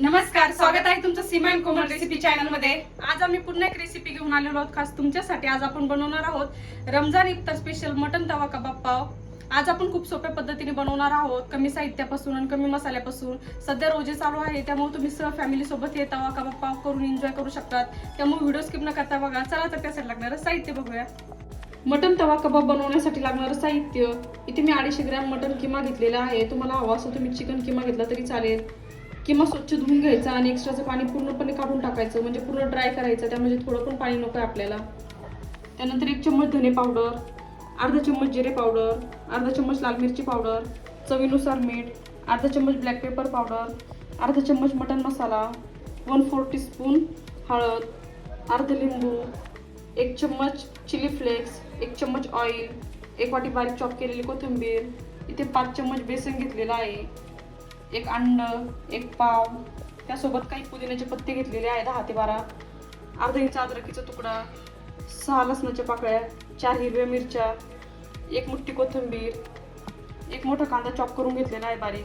नमस्कार स्वागत आहे तुमचं सीमा अँड कोमल रेसिपी चॅनलमध्ये. आज आम्ही पुन्हा एक रेसिपी घेऊन आलेलो आहोत खास तुमच्यासाठी. आज आपण बनवणार आहोत रमजान इफ्तार स्पेशल मटन तवा कबाब पाव. आज आपण खूप सोप्या पद्धतीने बनवणार आहोत. कमी साहित्यापासून आणि कमी मसाल्यापासून. सध्या रोजे चालू आहे त्यामुळे तुम्ही सह फॅमिली सोबत हे तवा कबाब पाव करून एन्जॉय करू शकतात. त्यामुळे व्हिडिओ स्किप न करता बघा चला तर त्यासाठी लागणारं साहित्य बघूया. मटन तवा कबाब बनवण्यासाठी लागणारं साहित्य. इथे मी अडीचशे ग्रॅम मटन किमा घेतलेला आहे. तुम्हाला हवा असं तुम्ही चिकन किमा घेतला तरी चालेल. किंवा स्वच्छ धुवून घ्यायचा आणि एक्स्ट्राचं पाणी पूर्णपणे काढून टाकायचं म्हणजे पूर्ण ड्राय करायचं त्यामध्ये थोडं पण पाणी नको आहे आपल्याला. त्यानंतर एक चम्मच धने पावडर अर्धा चम्मच जिरे पावडर अर्धा चम्मच लाल मिरची पावडर चवीनुसार मीठ अर्धा चम्मच ब्लॅक पेपर पावडर अर्धा चम्मच mutton masala one four teaspoon हळद अर्ध लिंबू एक चम्मच चिली फ्लेक्स एक चम्मच ऑइल एक वाटी बारीक चॉप केलेली कोथिंबीर इथे पाच चम्मच बेसन घेतलेला आहे. एक अंड एक पाव त्यासोबत काही पुदिन्याचे पत्ते घेतलेले आहे दहा ते बारा. अर्धा इंच अद्रकीचा तुकडा सहा लसणाच्या पाकळ्या चार हिरव्या मिरच्या एक मुठ्ठी कोथिंबीर एक मोठा कांदा चॉप करून घेतलेला आहे बारीक.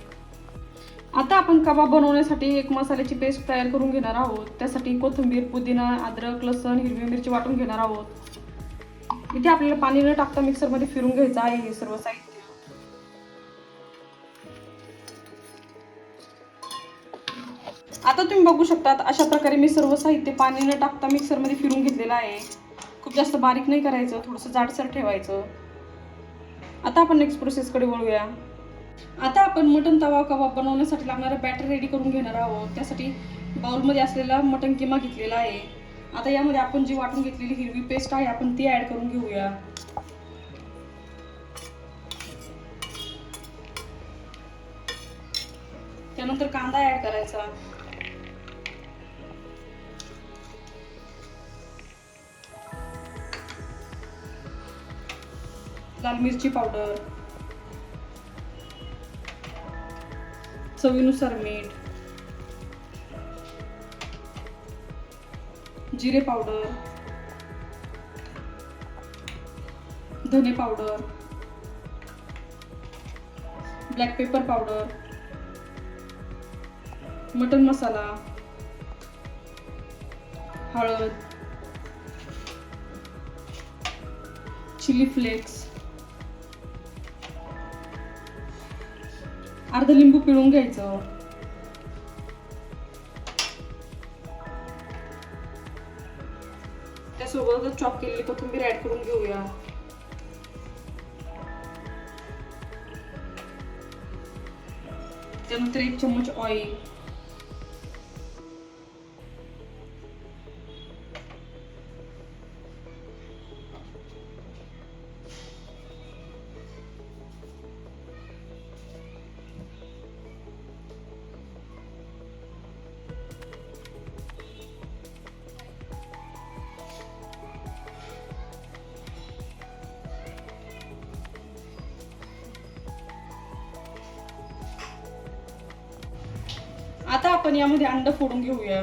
आता आपण कबाब बनवण्यासाठी एक मसाल्याची पेस्ट तयार करून घेणार आहोत. त्यासाठी कोथिंबीर पुदिना अद्रक लसण हिरवी मिरची वाटून घेणार आहोत. इथे आपल्याला पाणी न टाकता मिक्सरमध्ये फिरून घ्यायचं आहे हे सर्व साहित्य. आता तुम्ही बघू शकतात अशा प्रकारे मी सर्व साहित्य पाणी न टाकता मिक्सरमध्ये फिरून घेतलेलं आहे. खूप जास्त बारीक नाही करायचं थोडंसं जाडसर ठेवायचं. आता आपण नेक्स्ट प्रोसेसकडे वळूया. आता आपण मटन तवा कबाब बनवण्यासाठी लागणारं बॅटर रेडी करून घेणार आहोत. त्यासाठी बाउलमध्ये असलेला मटन किमा घेतलेला आहे. आता यामध्ये आपण जी वाटून घेतलेली हिरवी पेस्ट आहे आपण ती ऍड करून घेऊया. त्यानंतर कांदा ॲड करायचा. लाल मिरची पावडर चवीनुसार मीठ जिरे पावडर धने powder black pepper powder mutton masala हळद चिली फ्लेक्स अर्ध लिंबू पिळून घ्यायचं. त्यासोबतच चॉप केलेली कोथिंबीर ऍड करून घेऊया. त्यानंतर एक चम्मच ऑइल आपण यामध्ये अंड फोडून घेऊया.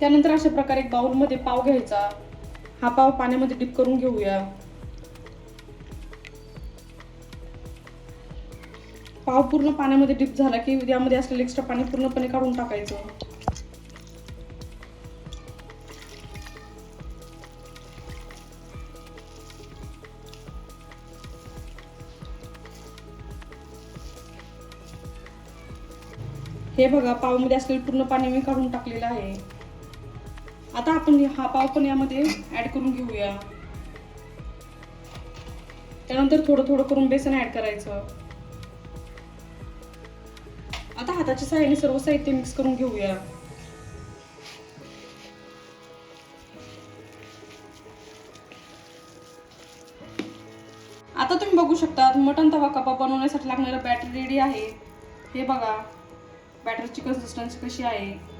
त्यानंतर अशा प्रकारे एक बाउलमध्ये पाव घ्यायचा. हा पाव पाण्यामध्ये डिप करून घेऊया. पाव पूर्ण पाण्यामध्ये डिप झाला की यामध्ये असलेलं एक्स्ट्रा पाणी पूर्णपणे काढून टाकायचं. हे बघा पावमध्ये असलेलं पूर्ण पाणी मी काढून टाकलेलं आहे. आता आपण हा पाव पण यामध्ये ऍड करून घेऊया. त्यानंतर थोडं थोडं करून बेसन ऍड करायचं. आता हाताच्या सहाय्याने सर्व साहित्य मिक्स करून घेऊया. आता तुम्ही बघू शकता मटन तवा कबाब बनवण्यासाठी लागणारं बॅटर रेडी आहे. हे बघा. बॅटरची कन्सिस्टन्सी कशी आहे?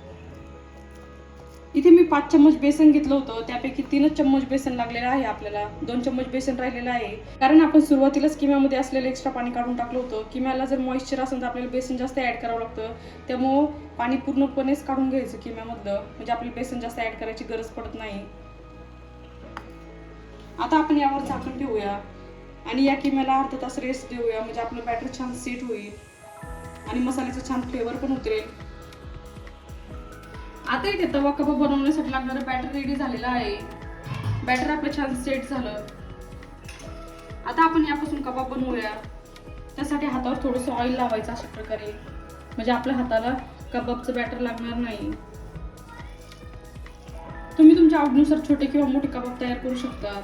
इथे मी पाच चम्मच बेसन घेतलं होतं. त्यापैकी तीनच चम्मच बेसन लागलेलं आहे आपल्याला. दोन चम्मच बेसन राहिलेलं आहे. कारण आपण सुरुवातीलाच किम्यामध्ये असलेलं एक्स्ट्रा पाणी काढून टाकलं होतं. किम्याला जर मॉइश्चर असेल तर आपल्याला बेसन जास्त ऍड करावं लागतं. त्यामुळं पाणी पूर्णपणेच काढून घ्यायचं किम्यामधलं. म्हणजे आपल्याला बेसन जास्त ऍड करायची गरज पडत नाही. आता आपण यावर झाकण ठेवूया. आणि या किम्याला अर्धा तास रेस्ट देऊया. म्हणजे आपलं बॅटर छान सेट होईल. आणि मसाल्याचा छान फ्लेवर पण उतरेल. आता इथे तवा कबाब बनवण्यासाठी लागणारं बॅटर रेडी झालेलं आहे. बॅटर आपलं छान सेट झालं. आता आपण यापासून कबाब बनवूया. त्यासाठी हातावर थोडंसं ऑइल लावायचं अशा प्रकारे. म्हणजे आपल्या हाताला कबाबचं बॅटर लागणार नाही. तुम्ही तुमच्या आवडीनुसार छोटे किंवा मोठे कबाब तयार करू शकता.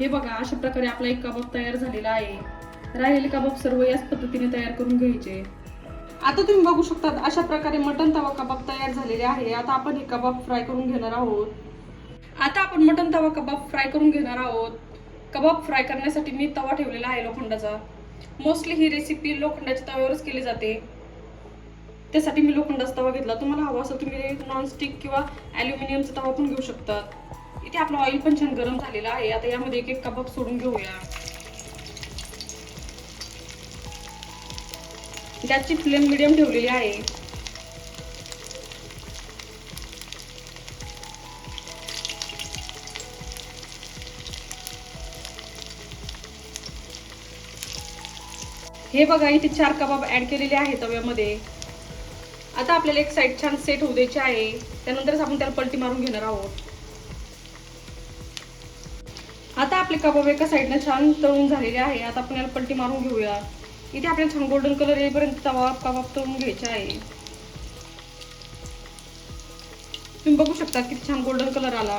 हे बघा अशा प्रकारे आपला एक कबाब तयार झालेला आहे. राहिलेले कबाब सर्व याच पद्धतीने तयार करून घ्यायचे. आता तुम्ही बघू शकता अशा प्रकारे मटन तवा कबाब तयार झालेले आहे. आता आपण हे कबाब फ्राय करून घेणार आहोत. आता आपण मटन तवा कबाब फ्राय करून घेणार आहोत. कबाब फ्राय करण्यासाठी मी तवा ठेवलेला आहे लोखंडाचा. मोस्टली ही रेसिपी लोखंडाच्या तव्यावरच केली जाते. त्यासाठी मी लोखंडाचा तवा घेतला. तुम्हाला हवा असं तुम्ही नॉनस्टिक किंवा ॲल्युमिनियमचा तवा पण घेऊ शकता किती आपलं ऑइल पण छान गरम झालेलं आहे. आता यामध्ये एक एक कबाब सोडून घेऊया. गॅसची फ्लेम मिडियम ठेवलेली आहे. हे बघा इथे चार कबाब ऍड केलेले आहेत तव्यामध्ये. आता आपल्याला एक साईड छान सेट होऊ द्यायची आहे. त्यानंतरच आपण त्याला पलटी मारून घेणार आहोत. आपले कबाब एका साईडने छान तळून झालेले आहे. आता आपण याला पलटी मारून घेऊया. इथे आपल्याला छान गोल्डन कलर येईपर्यंत तवा कबाब तळून घ्यायचा आहे. तुम्ही बघू शकता किती छान गोल्डन कलर आला.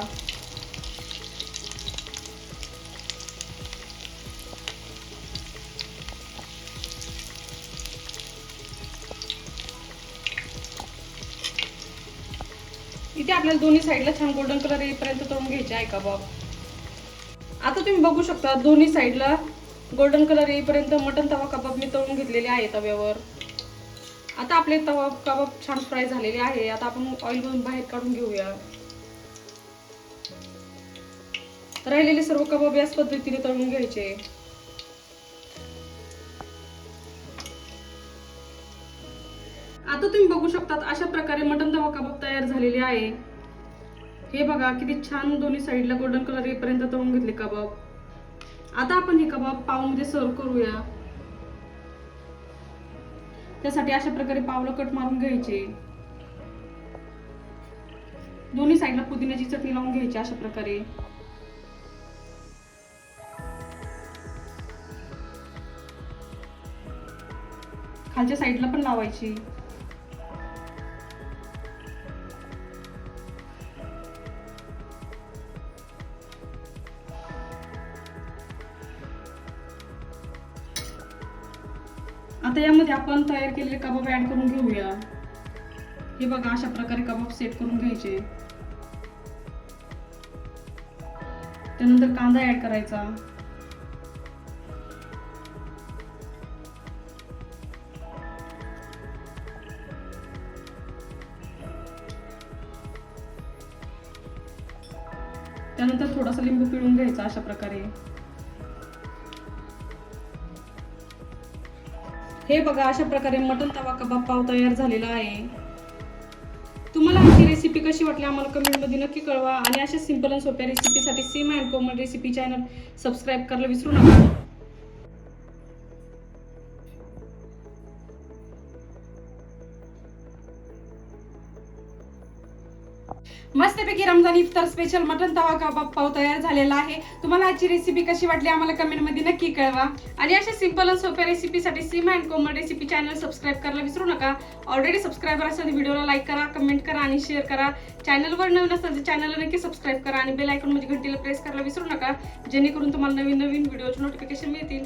इथे आपल्याला दोन्ही साईडला छान गोल्डन कलर येईपर्यंत तळून घ्यायचे आहे कबाब. आता तुम्ही बघू शकता दोन्ही साईडला गोल्डन कलर येईपर्यंत मटन तवा कबाब मी तळून घेतलेले आहे तव्यावर आता आपले तवा कबाब छान फ्राय झालेले आहे. आता आपण ऑइलमधून बाहेर काढून घेऊया. राहिलेले सर्व कबाब याच पद्धतीने तळून घ्यायचे. आता तुम्ही बघू शकता अशा प्रकारे मटन तवा कबाब तयार झालेले आहे. हे बघा किती छान दोन्ही साईडला गोल्डन कलर येईपर्यंत तळून घेतले कबाब. आता आपण हे कबाब पावमध्ये सर्व करूया. त्यासाठी अशा प्रकारे पावलं कट मारून घ्यायचे. दोन्ही साईडला पुदिन्याची चटणी लावून घ्यायची अशा प्रकारे. खालच्या साईडला पण लावायची. मध्ये आपण तयार केलेले कबाब ऍड करून घेऊया. हे बघा अशा प्रकारे कबाब सेट करून घ्यायचे. त्यानंतर कांदा ऍड करायचा. त्यानंतर थोडासा लिंबू पिळून घ्यायचा अशा प्रकारे. हे बघा अशा प्रकारे मटन तवा कबाब पाव तयार झालेला आहे. तुम्हाला आमची रेसिपी कशी वाटली आम्हाला कमेंटमध्ये नक्की कळवा. आणि अशा सिंपल आणि सोप्या रेसिपीसाठी Seema and Komal recipe channel subscribe करायला विसरू नका. मस्तपैकी रमजान इफ्तार स्पेशल मटन तवा कबाब पाव तयार झालेला आहे. तुम्हाला आजची रेसिपी कशी वाटली आम्हाला कमेंटमध्ये नक्की कळवा. आणि अशा सिंपल आणि सोप्या रेसिपीसाठी Seema and Komal recipe channel subscribe करायला विसरू नका. ऑलरेडी सबस्क्रायबर असेल व्हिडिओला लाईक करा कमेंट करा आणि शेअर करा. चॅनलवर नवीन असेल तर चॅनलला नक्की सबस्क्राईब करा आणि बेल आयकॉन म्हणजे घंटीला प्रेस करायला विसरू नका. जेणेकरून तुम्हाला नवीन नवीन व्हिडिओचे नोटिफिकेशन मिळतील.